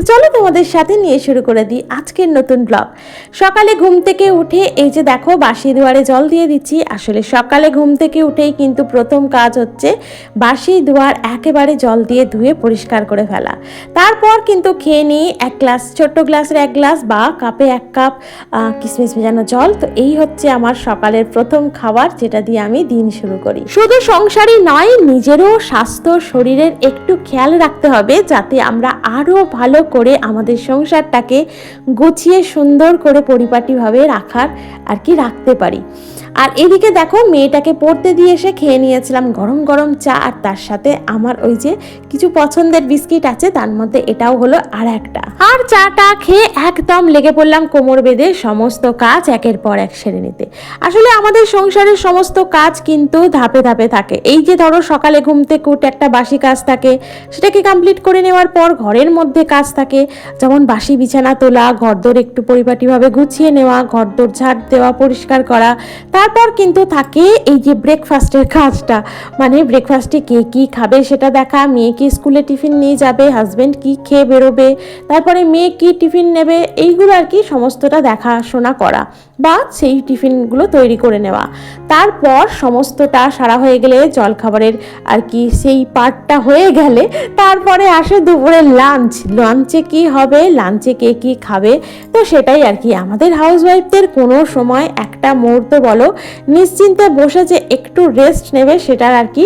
তো চলো তোমাদের সাথে নিয়ে শুরু করে দিই আজকের নতুন ব্লগ সকালে ঘুম থেকে উঠে এই যে দেখো বাসি দুয়ারে জল দিয়ে দিচ্ছি। আসলে সকালে ঘুম থেকে উঠেই কিন্তু প্রথম কাজ হচ্ছে বাসি দুয়ার একেবারে জল দিয়ে ধুয়ে পরিষ্কার করে ফেলা। তারপর কিন্তু খেয়ে নিই এক গ্লাস, ছোট্ট গ্লাসের এক গ্লাস বা কাপে এক কাপ কিশমিশ ভেজানো জল। তো এই হচ্ছে আমার সকালের প্রথম খাবার যেটা দিয়ে আমি দিন শুরু করি। শুধু সংসারই নয়, নিজেরও স্বাস্থ্য, শরীরের একটু খেয়াল রাখতে হবে যাতে আমরা আরও ভালো করে আমাদের সংসারটাকে গুছিয়ে সুন্দর করে পরিপাটিভাবে রাখার আর কি রাখতে পারি। আর এদিকে দেখো, মেয়েটাকে পড়তে দিয়ে এসে খেয়ে নিয়েছিলাম গরম গরম চা, আর তার সাথে আমার ওই যে কিছু পছন্দের বিস্কিট আছে, তার মধ্যে এটাও হলো আর একটা। আর চাটা খেয়ে একদম লেগে পড়লাম কোমর বেঁধে, সমস্ত কাজ একের পর এক সেরে নিতে। আসলে আমাদের সংসারের সমস্ত কাজ কিন্তু ধাপে ধাপে থাকে। এই যে ধরো সকালে ঘুম থেকে উঠে একটা বাসি কাজ থাকে, সেটাকে কমপ্লিট করে নেওয়ার পর ঘরের মধ্যে কাজ থাকে, যেমন বাসি বিছানা তোলা, ঘরদোর একটু পরিপাটিভাবে গুছিয়ে নেওয়া, ঘরদোর ঝাড় দেওয়া, পরিষ্কার করা তারপর কিন্তু থাকে এই যে ব্রেকফাস্টের কাজটা। মানে ব্রেকফাস্টে কে কী খাবে সেটা দেখা, মেয়ে কি স্কুলে টিফিন নিয়ে যাবে হাজব্যান্ড কি খেয়ে বেরোবে, তারপরে মেয়ে কি টিফিন নেবে, এইগুলো আর কি সমস্তটা দেখাশোনা করা। বা সেই টিফিনগুলো তৈরি করে নেওয়া। তারপর সমস্তটা সারা হয়ে গেলে জলখাবারের আর কি সেই পার্টটা হয়ে গেলে তারপরে আসে দুপুরের লাঞ্চ লাঞ্চে কি হবে? লাঞ্চে কে কি খাবে? তো সেটাই আর কি। আমাদের হাউসওয়াইফদের কোনো সময় একটা মুহূর্ত বলো, নিশ্চিন্তে বসে যে একটু রেস্ট নেবে সেটার আর কি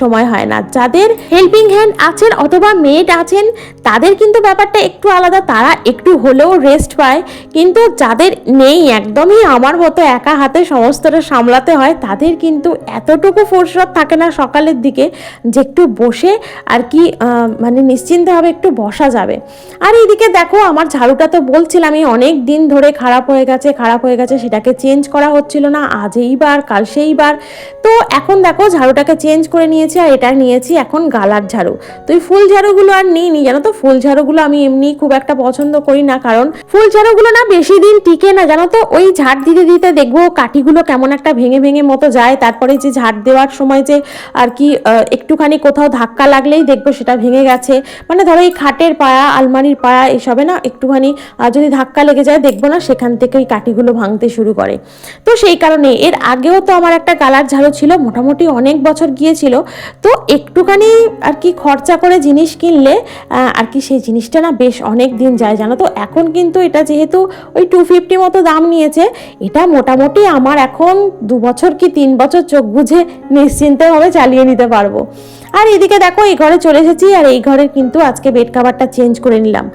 সময় হয় না। যাদের হেল্পিং হ্যান্ড আছেন অথবা মেড আছেন, তাদের কিন্তু ব্যাপারটা একটু আলাদা। তারা একটু হলেও রেস্ট পায়। কিন্তু যাদের নেই একদমই আমার মতো একা হাতে সমস্তটা সামলাতে হয়, তাদের কিন্তু এতটুকু ফুরসত থাকে না সকালের দিকে যে একটু বসে আর কি মানে নিশ্চিন্তভাবে একটু বসা যাবে। আর এইদিকে দেখো আমার ঝাড়ুটা তো বলছিলামই অনেক দিন ধরে খারাপ হয়ে গেছে, খারাপ হয়ে গেছে, সেটাকে চেঞ্জ করা হচ্ছিল না, আজ এইবার কাল সেইবার তো এখন দেখো ঝাড়ুটাকে চেঞ্জ করে নিয়েছি আর এটা নিয়েছি এখন গালার ঝাড়ু। তো এই ফুল ঝাড়ুগুলো আর নিই নি জানো তো? ফুল ঝাড়ুগুলো আমি এমনি খুব একটা পছন্দ করি না, কারণ ফুল ঝাড়ুগুলো না বেশি দিন টিকে না, জানো তো? ওই ঝাড় দিতে দিতে দেখব কাঠিগুলো কেমন একটা ভেঙে ভেঙে মতো যায়। তারপরে যে ঝাড় দেওয়ার সময় যে আর কি একটুখানি কোথাও ধাক্কা লাগলেই দেখব সেটা ভেঙে গেছে। মানে ধরো এই খাটের পায়া, আলমারির পায়া এসবে না, একটুখানি যদি ধাক্কা লেগে যায় দেখব না সেখান থেকে ওই কাঠিগুলো ভাঙতে শুরু করে। তো সেই কারণে এর আগেও তো আমার একটা গালার ঝাড়ু ছিল, মোটামুটি অনেক বছর গিয়েছিল। তো একটুখানি আর কি খরচা করে জিনিস কিনলে আর কি সেই জিনিসটা না বেশ অনেক দিন যায়, জানো তো? এখন কিন্তু এটা যেহেতু ওই টু ফিফটি মতো দাম নিয়েছে এটা মোটামুটি আমার এখন দু বছর কি তিন বছর চোখ বুঝে নিশ্চিন্তভাবে চালিয়ে নিতে পারব। আর এদিকে দেখো, এই ঘরে চলে এসেছি আর এই ঘরের কিন্তু আজকে বেড কাভারটা চেঞ্জ করে নিলাম।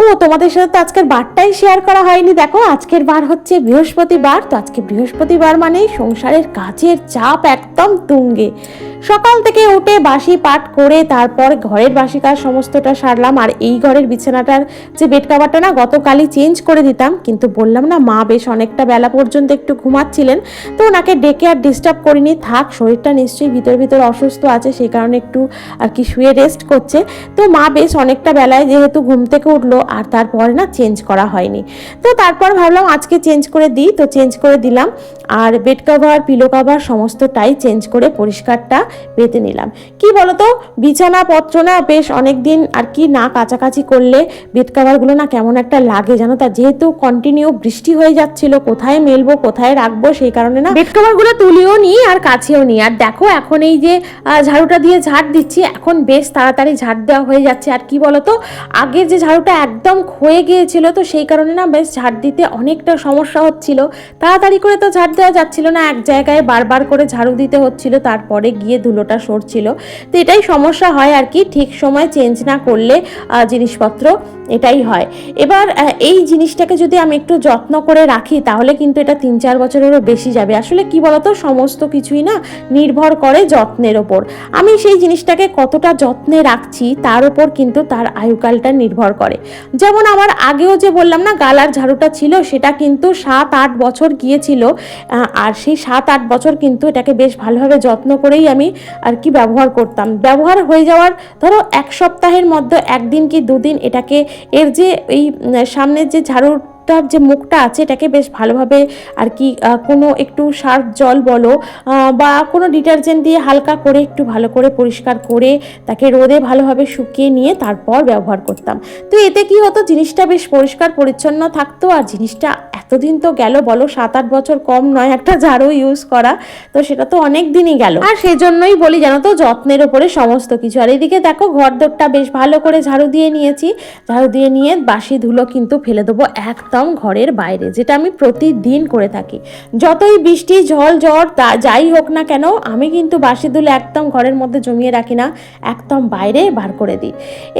ও, তোমাদের সাথে তো আজকের বারটাই শেয়ার করা হয়নি। দেখো, আজকের বার হচ্ছে বৃহস্পতিবার। তো আজকে বৃহস্পতিবার মানেই সংসারের কাজের চাপ একদম তুঙ্গে। সকাল থেকে উঠে বাসি পাট করে তারপর ঘরের বাসি কাজ সমস্তটা সারলাম। আর এই ঘরের বিছানাটার যে বেড কাভারটা না, গতকালই চেঞ্জ করে দিতাম। কিন্তু বললাম না, মা বেশ অনেকটা বেলা পর্যন্ত একটু ঘুমাচ্ছিলেন। তো ওনাকে ডেকে আর ডিস্টার্ব করিনি। থাক, শরীরটা নিশ্চয়ই ভিতর ভিতর অসুস্থ আছে, সেই কারণে একটু আর কি শুয়ে রেস্ট করছে। তো মা বেশ অনেকটা বেলায় যেহেতু ঘুম থেকে উঠল আর তারপরে না চেঞ্জ করা হয়নি। তো তারপর ভাবলাম আজকে চেঞ্জ করে দিই। তো চেঞ্জ করে দিলাম আর বেড কভার পিলো কভার সমস্তটাই চেঞ্জ করে পরিষ্কারটা পেতে নিলাম। কি বলতো? বিছানা, পত্র না বেশ অনেক দিন আর কি না কাছাকাছি করলে বেড কভারগুলো না কেমন একটা লাগে জানো তা? যেহেতু কন্টিনিউ বৃষ্টি হয়ে যাচ্ছিল, কোথায় মেলবো, কোথায় রাখব সেই কারণে না বেড কভারগুলো তুলিও নিই আর কাছেও নিই আর দেখো এখন এই যে ঝাড়ুটা দিয়ে ঝাড় দিচ্ছি, এখন বেশ তাড়াতাড়ি ঝাড় দেওয়া হয়ে যাচ্ছে। আর কি বলতো আগের যে ঝাড়ুটা একদম ক্ষয়ে গিয়েছিল, তো সেই কারণে না বেশ ঝাড় দিতে অনেকটা সমস্যা হচ্ছিল। তাড়াতাড়ি করে তো ঝাড় দেওয়া যাচ্ছিল না, এক জায়গায় বারবার করে ঝাড়ু দিতে হচ্ছিল, তারপরে গিয়ে ধুলোটা সরছিল। তো এটাই সমস্যা হয় আর কি, ঠিক সময় চেঞ্জ না করলে জিনিসপত্র এটাই হয়। এবার এই জিনিসটাকে যদি আমি একটু যত্ন করে রাখি, তাহলে কিন্তু এটা তিন চার বছরেরও বেশি যাবে। আসলে কি বলতো, সমস্ত কিছুই না নির্ভর করে যত্নের ওপর। আমি সেই জিনিসটাকে কতটা যত্নে রাখছি তার উপর কিন্তু তার আয়ুকালটা নির্ভর করে। যেমন আমার আগেও যে বললাম না, গালার ঝাড়ুটা ছিল, সেটা কিন্তু সাত আট বছর গিয়েছিল আর সেই সাত আট বছর কিন্তু এটাকে বেশ ভালোভাবে যত্ন করেই আমি আর কি ব্যবহার করতাম। ব্যবহার হয়ে যাওয়ার ধরো এক সপ্তাহের মধ্যে, একদিন কি দুদিন এটাকে এর যে এই সামনের যে ঝাড়ুর হাতটার যে মুখটা আছে, এটাকে বেশ ভালোভাবে আর কি কোনো একটু সার্ফ জল বলো বা কোনো ডিটারজেন্ট দিয়ে হালকা করে একটু ভালো করে পরিষ্কার করে তাকে রোদে ভালোভাবে শুকিয়ে নিয়ে তারপর ব্যবহার করতাম। তো এতে কি হতো, জিনিসটা বেশ পরিষ্কার, পরিচ্ছন্ন থাকতো, আর জিনিসটা এতদিন তো গেল বলো সাত আট বছর কম নয় একটা ঝাড়ু ইউজ করা, তো সেটা তো অনেক দিনই গেল। আর সেজন্যই বলি জানো তো, যত্নের ওপরে সমস্ত কিছু। আর এদিকে দেখো, ঘরদোরটা বেশ ভালো করে ঝাড়ু দিয়ে নিয়েছি। ঝাড়ু দিয়ে নিয়ে বাসি ধুলো কিন্তু ফেলে দেবো একদম ঘরের বাইরে, যেটা আমি প্রতিদিন করে থাকি। যতই বৃষ্টি, ঝড় ঝড়, তা যাই হোক না কেন, আমি কিন্তু বাসি দুলে একদম ঘরের মধ্যে জমিয়ে রাখি না, একদম বাইরে বার করে দিই।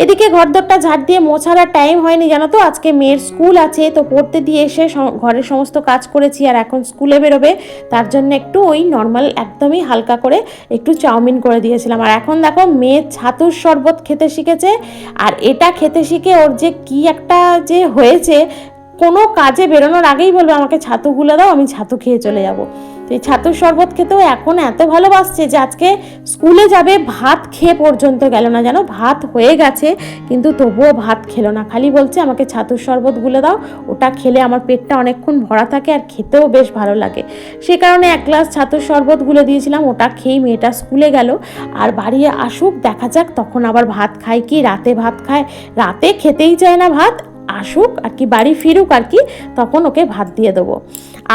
এদিকে ঘরদোরটা ঝাড় দিয়ে মোছার টাইম হয়নি, জানো তো? আজকে মেয়ের স্কুল আছে, তো পড়তে দিয়ে এসে ঘরের সমস্ত কাজ করেছি আর এখন স্কুলে বেরোবে। তার জন্য একটু ওই নর্মাল একদমই হালকা করে একটু চাউমিন করে দিয়েছিলাম। আর এখন দেখো, মেয়ে ছাতুর শরবত খেতে শিখেছে। আর এটা খেতে শিখে ওর যে কি একটা যে হয়েছে কোনো কাজে বেরোনোর আগেই বলবে, আমাকে ছাতু ছাতুগুলো দাও, আমি ছাতু খেয়ে চলে যাব। তো এই ছাতুর শরবত খেতেও এখন এত ভালোবাসছে যে আজকে স্কুলে যাবে, ভাত খেয়ে পর্যন্ত গেল না। যেন ভাত হয়ে গেছে, কিন্তু তবুও ভাত খেলো না। খালি বলছে, আমাকে ছাতুর শরবত গুলে দাও, ওটা খেলে আমার পেটটা অনেকক্ষণ ভরা থাকে আর খেতেও বেশ ভালো লাগে। সে কারণে এক গ্লাস ছাতুর শরবত গুলে দিয়েছিলাম, ওটা খেয়েই মেয়েটা স্কুলে গেল। আর বাড়ি আসুক, দেখা যাক, তখন আবার ভাত খায় কি? রাতে ভাত খায়? রাতে খেতেই চায় না ভাত আসুক আর কি, বাড়ি ফিরুক আর কি, তখন ওকে ভাত দিয়ে দেবো।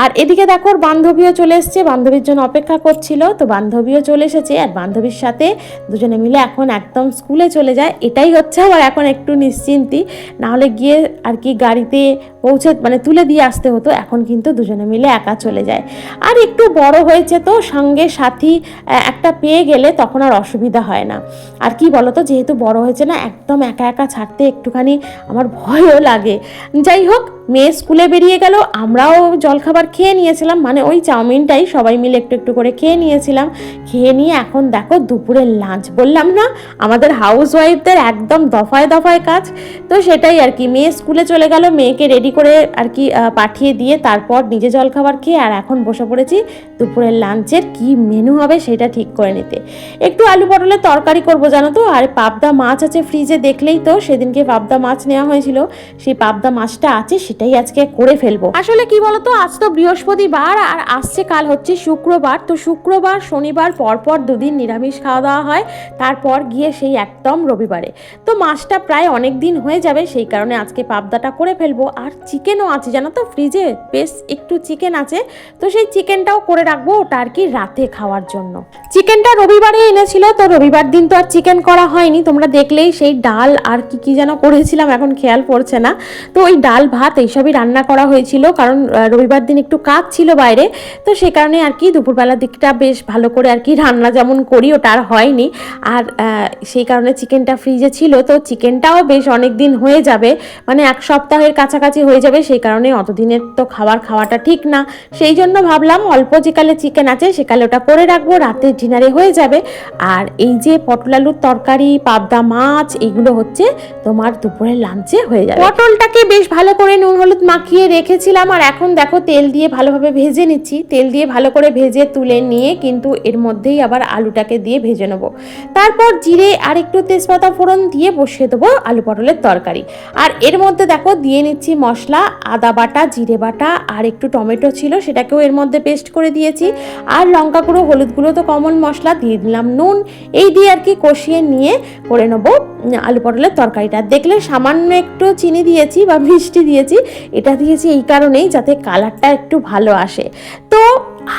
আর এদিকে দেখো ওর বান্ধবীও চলে এসছে, বান্ধবীর জন্য অপেক্ষা করছিল, তো বান্ধবীও চলে এসেছে আর বান্ধবীর সাথে দুজনে মিলে এখন একদম স্কুলে চলে যায়। এটাই হচ্ছে আমার এখন একটু নিশ্চিন্তি নাহলে গিয়ে আর কি গাড়িতে পৌঁছে মানে তুলে দিয়ে আসতে হতো, এখন কিন্তু দুজনে মিলে একা চলে যায়। আর একটু বড় হয়েছে তো, সঙ্গে সাথী একটা পেয়ে গেলে তখন আর অসুবিধা হয় না। আর কি বলতো, যেহেতু বড় হয়েছে না, একদম একা একা ছাড়তে একটুখানি আমার ভয়ও লাগে। যাই হোক, মেয়ে স্কুলে বেরিয়ে গেল, আমরাও জলখাবার খেয়ে নিয়েছিলাম মানে ওই চাউমিনটাই সবাই মিলে একটু একটু করে খেয়ে নিয়েছিলাম। খেয়ে নিয়ে এখন দেখো দুপুরের লাঞ্চ বললাম না, আমাদের হাউস ওয়াইফদের একদম দফায় দফায় কাজ। তো সেটাই আর কি, মেয়ে স্কুলে চলে গেল, মেয়েকে রেডি করে আর কি পাঠিয়ে দিয়ে তারপর নিজে জলখাবার খেয়ে আর এখন বসে পড়েছি দুপুরের লাঞ্চের কি মেনু হবে সেটা ঠিক করে নিতে। একটু আলু পটলের তরকারি করব জানো তো, আর পাবদা মাছ আছে ফ্রিজে দেখলেই তো, সেদিনকে পাবদা মাছ নেওয়া হয়েছিল। সেই পাবদা মাছটা আছে সেটাই আজকে করে ফেলব। আসলে কি বলতো, আজ তো বৃহস্পতিবার আর আসছে, কাল হচ্ছে শুক্রবার। তো শুক্রবার, শনিবার পরপর দুদিন নিরামিষ খাওয়া দাওয়া হয়, তারপর গিয়ে সেই একদম রবিবারে। তো মাছটা প্রায় অনেক দিন হয়ে যাবে, সেই কারণে আজকে পাবদাটা করে ফেলব। আর চিকেনও আছে, জানো তো, ফ্রিজে বেশ একটু চিকেন আছে, তো সেই চিকেনটাও করে রাখব ওটা আর কি রাতে খাওয়ার জন্য। চিকেনটা রবিবারে এনেছিল, তো রবিবার দিন তো আর চিকেন করা হয়নি। তোমরা দেখলেই সেই ডাল আর কি কি যেন করেছিলাম, এখন খেয়াল পড়ছে না। তো ওই ডাল, ভাত এইসবই রান্না করা হয়েছিল কারণ রবিবার দিন একটু কাজ ছিল বাইরে। তো সে কারণে আর কি দুপুরবেলার দিকটা বেশ ভালো করে আর কি রান্না যেমন করি ওটা আর হয়নি। আর সেই কারণে চিকেনটা ফ্রিজে ছিল। তো চিকেনটাও বেশ অনেক দিন হয়ে যাবে মানে এক সপ্তাহের কাছাকাছি হয়ে যাবে, সেই কারণে অতদিনের তো খাবার খাওয়াটা ঠিক না। সেই জন্য ভাবলাম অল্প যেকালে চিকেন আছে সেকালে ওটা করে রাখব, রাতের ডিনারে হয়ে যাবে। আর এই যে পটল আলুর তরকারি, পাবদা মাছ, এগুলো হচ্ছে তোমার দুপুরের লাঞ্চে হয়ে যাবে। পটলটাকে বেশ ভালো করে নুন হলুদ মাখিয়ে রেখেছিলাম, আর এখন দেখো তেল দিয়ে ভালোভাবে ভেজে নিচ্ছি। তেল দিয়ে ভালো করে ভেজে তুলে নিয়ে কিন্তু এর মধ্যেই আবার আলুটাকে দিয়ে ভেজে নেব। তারপর জিরে আর একটু তেজপাতা ফোড়ন দিয়ে বসিয়ে দেবো আলু পটলের তরকারি। আর এর মধ্যে দেখো দিয়ে নিচ্ছি মশলা, আদা বাটা, জিরে বাটা, আর একটু টমেটো ছিল, সেটাকেও এর মধ্যে পেস্ট করে দিয়েছি। আর লঙ্কা গুঁড়ো, হলুদ গুঁড়ো তো কমন মশলা, দিয়ে দিলাম নুন। এই দিয়ে আর কি কষিয়ে নিয়ে করে নেব আলু পটলের তরকারিটা। দেখলে সামান্য একটু চিনি দিয়েছি বা মিষ্টি দিয়েছি এটা দিয়েছি এই কারণেই যাতে কালারটা একটু ভালো আসে। তো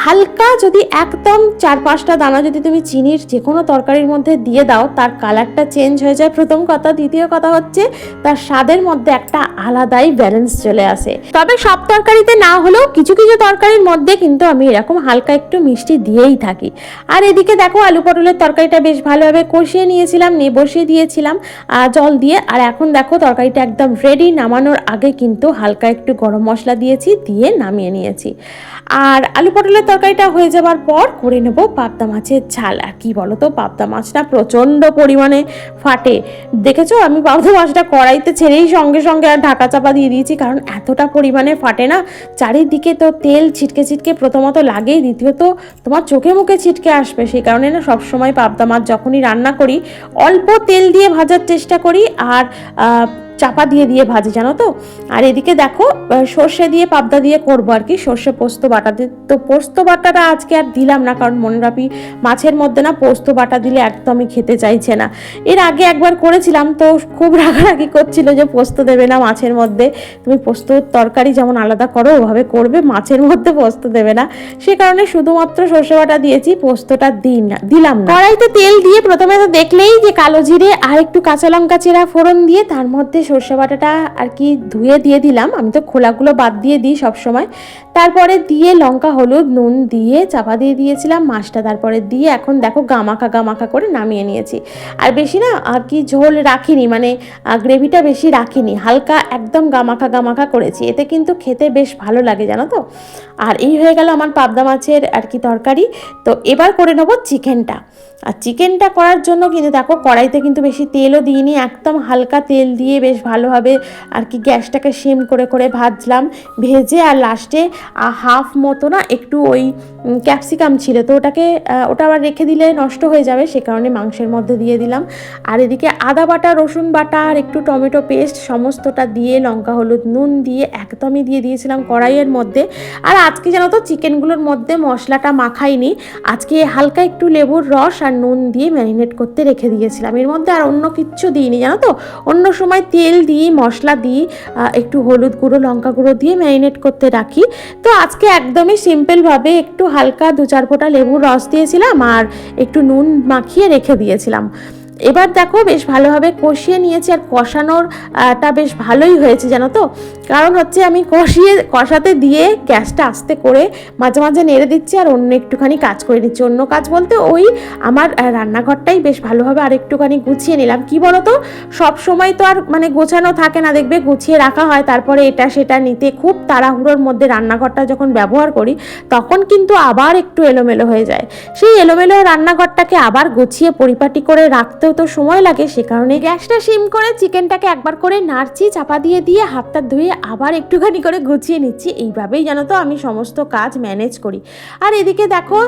হালকা যদি একদম চার পাঁচটা দানা যদি তুমি চিনির যে কোনো তরকারির মধ্যে দিয়ে দাও, তার কালারটা চেঞ্জ হয়ে যায়। প্রথম কথা। দ্বিতীয় কথা হচ্ছে, তার স্বাদের মধ্যে একটা আলাদাই ব্যালেন্স চলে আসে। তবে সব তরকারিতে না হলেও কিছু কিছু তরকারির মধ্যে কিন্তু আমি এরকম হালকা একটু মিষ্টি দিয়েই থাকি। আর এদিকে দেখো, আলু পটলের তরকারিটা বেশ ভালোভাবে কষিয়ে নিয়েছিলাম, নিয়ে বসিয়ে দিয়েছিলাম জল দিয়ে। আর এখন দেখো, তরকারিটা একদম রেডি নামানোর আগে কিন্তু হালকা একটু গরম মশলা দিয়েছি, দিয়ে নামিয়ে নিয়েছি। আর আলু পটলের তরকারিটা হয়ে যাবার পর করে নেব পাবদা মাছের ঝাল। আর কি বলো তো পাবদা মাছটা প্রচণ্ড পরিমাণে ফাটে। দেখেছ? আমি পাবদা মাছটা কড়াইতে ছেড়েই সঙ্গে সঙ্গে আর ঢাকা চাপা দিয়ে দিয়েছি, কারণ এতটা পরিমাণে ফাটে না। চারিদিকে তো তেল ছিটকে ছিটকে প্রথমত লাগেই, দ্বিতীয়ত তোমার চোখে মুখে ছিটকে আসবে। সেই কারণে না সবসময় পাবদা মাছ যখনই রান্না করি, অল্প তেল দিয়ে ভাজার চেষ্টা করি। আর চাপা দিয়ে দিয়ে ভাজি, জানো তো? আর এদিকে দেখো সর্ষে দিয়ে পাবদা দিয়ে করব আর কি, সর্ষে পোস্ত বাটা দিয়ে। তো পোস্ত বাটাটা আজকে আর দিলাম না, কারণ মনরাপি মাছের মধ্যে না পোস্ত বাটা দিলে একদমই খেতে চাইছে না। এর আগে একবার করেছিলাম, তো খুব রাগারাগি করছিল যে পোস্ত দেবে না মাছের মধ্যে। তুমি পোস্ত তরকারি যেমন আলাদা করো, ওভাবে করবে, মাছের মধ্যে পোস্ত দেবে না। সে কারণে শুধুমাত্র সর্ষে বাটা দিয়েছি, পোস্তটা দিই না, দিলাম কড়াইতে তেল দিয়ে প্রথমে তো দেখলেই যে কালো জিরে আর একটু কাঁচা লঙ্কা, চেরা ফোড়ন দিয়ে তার মধ্যে সর্ষে বাটাটা আর কি ধুয়ে দিয়ে দিলাম। আমি তো খোলাগুলো বাদ দিয়ে দিই সবসময়। তারপরে দিয়ে লঙ্কা, হলুদ, নুন দিয়ে চাপা দিয়ে দিয়েছিলাম মাছটা। তারপরে দিয়ে এখন দেখো গামাখা গামাখা করে নামিয়ে নিয়েছি। আর বেশি না আর কি ঝোল রাখিনি মানে গ্রেভিটা বেশি রাখিনি। হালকা একদম গামাখা গামাখা করেছি। এতে কিন্তু খেতে বেশ ভালো লাগে, জানো তো? আর এই হয়ে গেল আমার পাবদা মাছের আর কি তরকারি। তো এবার করে নেব চিকেনটা। আর চিকেনটা করার জন্য কিন্তু দেখো কড়াইতে কিন্তু বেশি তেলও দিইনি। একদম হালকা তেল দিয়ে বেশ ভালোভাবে আর কি গ্যাসটাকে সিম করে করে ভাজলাম। ভেজে আর লাস্টে হাফ মতো না একটু ওই ক্যাপসিকাম ছিল। তো ওটাকে ওটা আবার রেখে দিলে নষ্ট হয়ে যাবে, সে কারণে মাংসের মধ্যে দিয়ে দিলাম। আর এদিকে আদা বাটা, রসুন বাটা আর একটু টমেটো পেস্ট সমস্তটা দিয়ে, লঙ্কা, হলুদ, নুন দিয়ে একদমই দিয়ে দিয়েছিলাম কড়াইয়ের মধ্যে। আর আজকে জানো তো চিকেনগুলোর মধ্যে মশলাটা মাখাইনি, আজকে হালকা একটু লেবুর রস আর নুন দিয়ে ম্যারিনেট করতে রেখে দিয়েছিলাম। এর মধ্যে আর অন্য কিচ্ছু দিইনি, জানো তো? অন্য সময় তেল দিই, মশলা দিই একটু হলুদ গুঁড়ো, লঙ্কা গুঁড়ো দিয়ে ম্যারিনেট করতে রাখি। তো আজকে একদমই সিম্পলভাবে একটু হালকা দু চার ফোঁটা লেবুর রস দিয়েছিলাম আর একটু নুন মাখিয়ে রেখে দিয়েছিলাম। এবার দেখো বেশ ভালোভাবে কষিয়ে নিয়েছি আর কষানোরটা বেশ ভালোই হয়েছে, জানো তো? কারণ হচ্ছে আমি কষিয়ে, কষাতে দিয়ে গ্যাসটা আস্তে করে মাঝে মাঝে নেড়ে দিচ্ছি আর অন্য একটুখানি কাজ করে নিচ্ছি। অন্য কাজ বলতে ওই আমার রান্নাঘরটাই বেশ ভালোভাবে আর একটুখানি গুছিয়ে নিলাম। কি বলো তো সব সময় তো আর মানে গোছানো থাকে না, দেখবে গুছিয়ে রাখা হয়, তারপরে এটা সেটা নিতে খুব তাড়াহুড়োর মধ্যে রান্নাঘরটা যখন ব্যবহার করি, তখন কিন্তু আবার একটু এলোমেলো হয়ে যায়। সেই এলোমেলো রান্নাঘরটাকে আবার গুছিয়ে পরিপাটি করে রাখতেও তো সময় লাগে, সে কারণে গ্যাসটা সিম করে চিকেনটাকে একবার করে নাড়ছি, চাপা দিয়ে দিয়ে হাতটা ধুয়ে আবার একটুখানি করে গুছিয়ে নিচ্ছি। এইভাবেই জানো তো আমি সমস্ত কাজ ম্যানেজ করি। আর এদিকে দেখো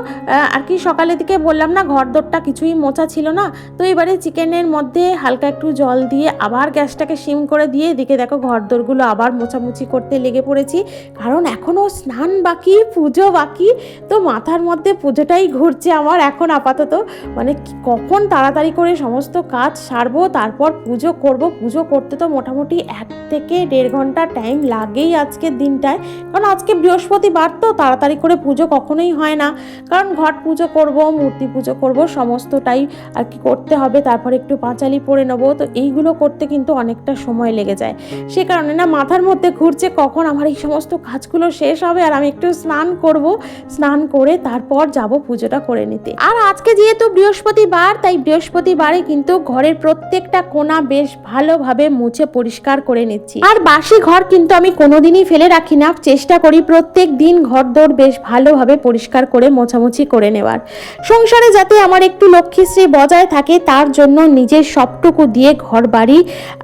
আর কি সকালের দিকে বললাম না ঘর দোরটা কিছুই মোচা ছিল না। তো এবারে চিকেনের মধ্যে হালকা একটু জল দিয়ে আবার গ্যাসটাকে সিম করে দিয়ে এদিকে দেখো ঘর দোরগুলো আবার মোছামুছি করতে লেগে পড়েছি। কারণ এখনও স্নান বাকি, পুজো বাকি, তো মাথার মধ্যে পুজোটাই ঘুরছে আমার এখন আপাতত। মানে কখন তাড়াতাড়ি করে সমস্ত কাজ সারবো, তারপর পুজো করব। পুজো করতে তো মোটামুটি এক থেকে দেড় ঘণ্টা টাইম লাগেই আজকের দিনটায়। কারণ আজকে বৃহস্পতিবার তো তাড়াতাড়ি করে পুজো কখনোই হয় না। কারণ ঘট পুজো করব, মূর্তি পুজো করব, সমস্তটাই আর কি করতে হবে। তারপর একটু পাঁচালি পরে নেব। তো এইগুলো করতে কিন্তু অনেকটা সময় লেগে যায়। সে কারণে না মাথার মধ্যে ঘুরছে কখন আমার এই সমস্ত কাজগুলো শেষ হবে। আর আমি একটু স্নান করব। স্নান করে তারপর যাব পুজোটা করে নিতে। আর আজকে যেহেতু বৃহস্পতিবার, তাই বৃহস্পতিবারে কিন্তু ঘরের প্রত্যেকটা কোণা বেশ ভালোভাবে মুছে পরিষ্কার করে নিচ্ছি। আর বাসি ঘর কিন্তু আমি কোনোদিনই ফেলে রাখি না। চেষ্টা করি প্রত্যেক দিন ঘর দৌড় বেশ ভালোভাবে পরিষ্কার করে মোছামুছি করে নেওয়ার। সংসারে যাতে আমার একটু লক্ষ্মীশ্রী বজায় থাকে, তার জন্য নিজের সবটুকু দিয়ে ঘর বাড়ি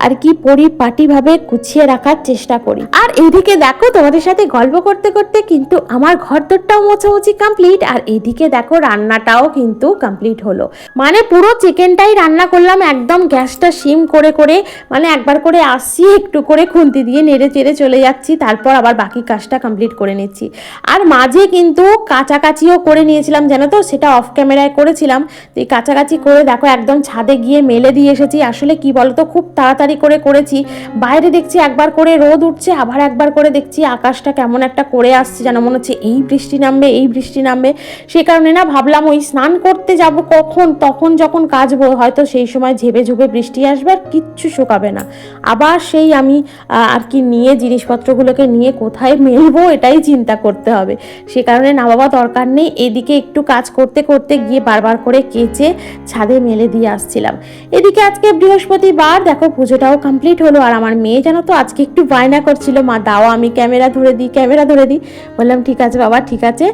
আর কি পরিপাটিভাবে গুছিয়ে রাখার চেষ্টা করি। আর এদিকে দেখো, তোমাদের সাথে গল্প করতে করতে কিন্তু আমার ঘর দরটাও মোছামুছি কমপ্লিট আর এদিকে দেখো রান্নাটাও কিন্তু কমপ্লিট হলো। মানে পুরো চিকেনটাই রান্না করলাম, একদম গ্যাসটা সিম করে করে মানে একবার করে আসছি, একটু করে খুন্তি দিয়ে নেড়ে চেড়ে চলে যাচ্ছি, তারপর আবার বাকি কাজটা কমপ্লিট করে নিচ্ছি। আর মাঝে কিন্তু কাছাকাছিও করে নিয়েছিলাম, জানো তো? সেটা অফ ক্যামেরায় করেছিলাম। তো এই কাছাকাছি করে দেখো, একদম ছাদে গিয়ে মেলে দিয়ে এসেছি। আসলে কি বলতো, খুব তাড়াতাড়ি করে করেছি। বাইরে দেখছি একবার করে রোদ উঠছে, আবার একবার করে দেখছি আকাশটা কেমন একটা করে আসছে, যেন মনে হচ্ছে এই বৃষ্টি নামবে, এই বৃষ্টি নামবে। সে কারণে না ভাবলাম ওই স্নান করতে যাব কখন, তখন যখন কাজ হয়তো সেই সময় ঝেপে ঝুপে বৃষ্টি আসবে আর কিচ্ছু শুকাবে না। আবার সেই আমি আর কি নিয়ে জিনিসপত্রগুলোকে নিয়ে কোথায় মেলবো এটাই চিন্তা করতে হবে। সে কারণে না বাবা দরকার নেই, এদিকে একটু কাজ করতে করতে গিয়ে বারবার করে কেচে ছাদে মেলে দিয়ে আসছিলাম। এদিকে আজকে বৃহস্পতিবার, দেখো পুজোটাও কমপ্লিট হলো, আর আমার মেয়ে জানো তো আজকে একটু বায়না করছিল, মা, দাও আমি ক্যামেরা ধরে দিই, ক্যামেরা ধরে দিই। বললাম, ঠিক আছে বাবা, ঠিক আছে।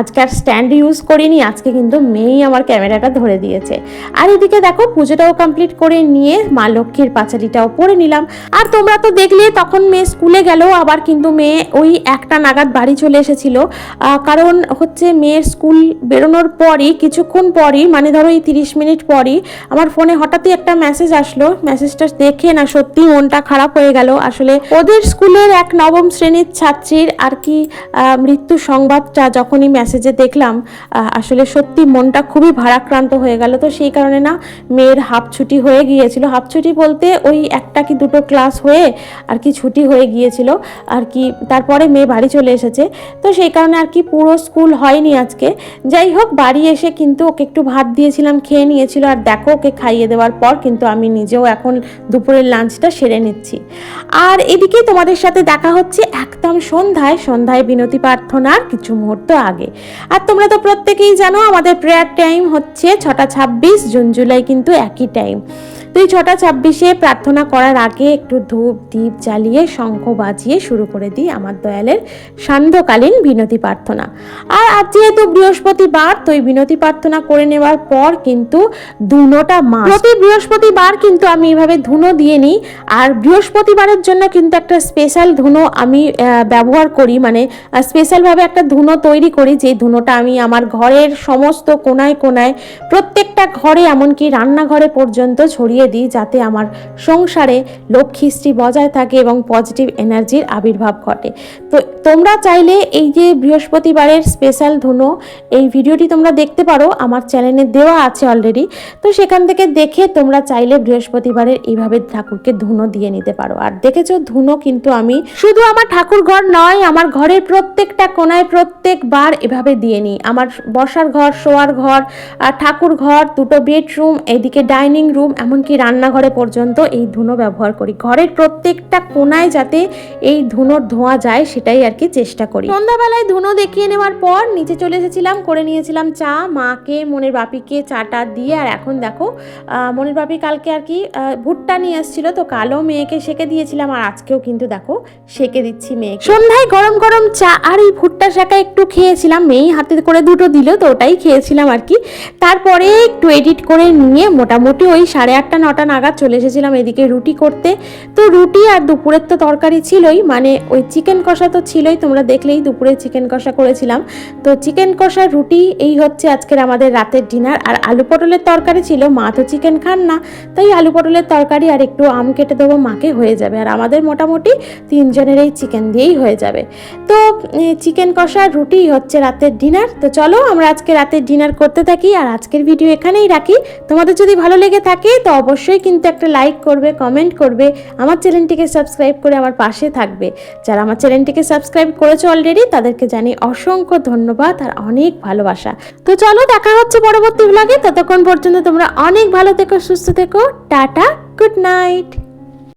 আজকে আর স্ট্যান্ড ইউজ করিনি, আজকে কিন্তু মেয়েই আমার ক্যামেরাটা ধরে দিয়েছে। আর এদিকে দেখো পুজোটাও কমপ্লিট করে নিয়ে মা লক্ষ্মীর পাঁচালিটাও পরে নিলাম। আর তোমরা তো দেখলে, তখন মেয়ে মেয়ে স্কুলে গেল, আবার কিন্তু মেয়ে ওই একটা নাগাদ বাড়ি চলে এসেছিল। কারণ হচ্ছে মেয়ের স্কুল বেরোনোর পরই, কিছুক্ষণ পরই মানে ধরো এই তিরিশ মিনিট পরই, আমার ফোনে হঠাৎই একটা মেসেজ আসলো। মেসেজটা দেখে না, সত্যি মনটা খারাপ হয়ে গেল। আসলে ওদের স্কুলের এক নবম শ্রেণির ছাত্রীর আর কি মৃত্যু সংবাদটা যখনই মেসেজে দেখলাম আসলে সত্যি মনটা খুবই ভারাক্রান্ত হয়ে গেল। তো সেই কারণে না, মেয়ের হাফ ছুটি হয়ে গিয়েছিল। হাফ ছুটি বলতে ওই একটা কি দুটো ক্লাস হয়ে আর কি ছুটি হয়ে গিয়েছিল আর কি, তারপরে মেয়ে বাড়ি চলে এসেছে। তো সেই কারণে আর কি পুরো স্কুল হয়নি আজকে। যাই হোক, বাড়ি এসে কিন্তু ওকে একটু ভাত দিয়েছিলাম, খেয়ে নিয়েছিল আর দেখো ওকে খাইয়ে দেওয়ার পর কিন্তু আমি নিজেও এখন দুপুরের লাঞ্চটা সেরে নিচ্ছি। আর এদিকে তোমাদের সাথে দেখা হচ্ছে একদম সন্ধ্যায় সন্ধ্যায় বিনতি প্রার্থনার কিছু মুহূর্ত আগে। আর তোমরা তো প্রত্যেকেই জানো আমাদের প্রেয়ার টাইম হচ্ছে ছটা ছাব্বিশ, জুন, জুলাই কিন্তু একই টাইম তো এই ছটা ছাব্বিশে প্রার্থনা করার আগে একটু ধূপ দ্বীপ জ্বালিয়ে শঙ্খ বাজিয়ে শুরু করে দিই আমার দয়ালের সান্ধ্যকালীন বিনতি প্রার্থনা। আর আজ যেহেতু বৃহস্পতিবার, তো এই বিনতি প্রার্থনা করে নেওয়ার পর কিন্তু ধুনোটা মাস প্রতি বৃহস্পতিবার কিন্তু আমি এইভাবে ধুনো দিয়ে নিই, আর বৃহস্পতিবারের জন্য কিন্তু একটা স্পেশাল ধুনো আমি ব্যবহার করি মানে স্পেশালভাবে একটা ধুনো তৈরি করি যে ধুনোটা আমি আমার ঘরের সমস্ত কোনায় কোনায় প্রত্যেকটা ঘরে, এমনকি রান্নাঘরে পর্যন্ত ছড়িয়ে দিই যাতে আমার সংসারে লক্ষ্মীশ্রী বজায় থাকে এবং পজিটিভ এনার্জির আবির্ভাব ঘটে। তো তোমরা চাইলে এই যে বৃহস্পতিবারের স্পেশাল ধুনো, এই ভিডিওটি তোমরা দেখতে পারো, আমার চ্যানেলে দেওয়া আছে অলরেডি তো সেখান থেকে দেখে তোমরা চাইলে বৃহস্পতিবারের এইভাবে ঠাকুরকে ধুনো দিয়ে নিতে পারো। আর দেখেছ, ধুনো কিন্তু আমি শুধু আমার ঠাকুর ঘর নয়, আমার ঘরের প্রত্যেকটা কোনায় প্রত্যেকবার এভাবে দিয়ে নিই। আমার বসার ঘর, শোয়ার ঘর, আর ঠাকুর ঘর, দুটো বেডরুম এদিকে ডাইনিং রুম এমনকি রান্নাঘরে পর্যন্ত এই ধুনো ব্যবহার করি? ঘরের প্রত্যেকটা কোনায় যাতে এই ধুনোর ধোঁয়া যায় সেটাই আর কি চেষ্টা করি। সন্ধ্যাবেলায় ধুনো দেখিয়ে নেওয়ার পর নিচে চলে এসেছিলাম, করে নিয়েছিলাম চা, মাকে, মনের বাপিকে চাটা দিয়ে আর এখন দেখো মনের বাপি কালকে আর কি ভুট্টা নিয়ে এসেছিল তো কালো মেয়েকে সেকে দিয়েছিলাম আর আজকেও কিন্তু দেখো সেকে দিচ্ছি মেয়ে সন্ধ্যায় গরম গরম চা আর এই ভুট্টা শাঁকা একটু খেয়েছিলাম, মেয়েই হাতে করে দুটো দিল তো ওটাই খেয়েছিলাম আর কি। তারপরে একটু এডিট করে নিয়ে মোটামুটি ওই সাড়ে আটটা নটা নাগাদ চলে এসেছিলাম এদিকে রুটি করতে। তো রুটি আর দুপুরের তো তরকারি ছিলই মানে ওই চিকেন কষা তো ছিলই, তোমরা দেখলেই দুপুরে চিকেন কষা করেছিলাম। তো চিকেন কষা রুটি, এই হচ্ছে আজকের আমাদের রাতের ডিনার। আর আলু পটলের তরকারি ছিল, মা তো চিকেন খান না। তাই আলু পটলের তরকারি আর একটু আম কেটে দেবো মাকে, হয়ে যাবে। আর আমাদের মোটামুটি তিনজনের এই চিকেন দিয়েই হয়ে যাবে। তো চিকেন কষা, রুটি হচ্ছে রাতের ডিনার। তো চলো, আমরা আজকে রাতের ডিনার করতে থাকি। আর আজকের ভিডিও এখানেই রাখি। তোমাদের যদি ভালো লেগে থাকে, তো অবশ্যই কিন্তু একটা লাইক করবে কমেন্ট করবে, আমার চ্যানেলটিকে সাবস্ক্রাইব করে আমার পাশে থাকবে। যারা আমার চ্যানেলটিকে সাবস্ক্রাইব করেছ অলরেডি তাদেরকে জানি অসংখ্য ধন্যবাদ আর অনেক ভালোবাসা। তো চলো, দেখা হচ্ছে পরবর্তী ব্লগে ততক্ষণ পর্যন্ত তোমরা অনেক ভালো থেকো, সুস্থ থেকো। Tata good night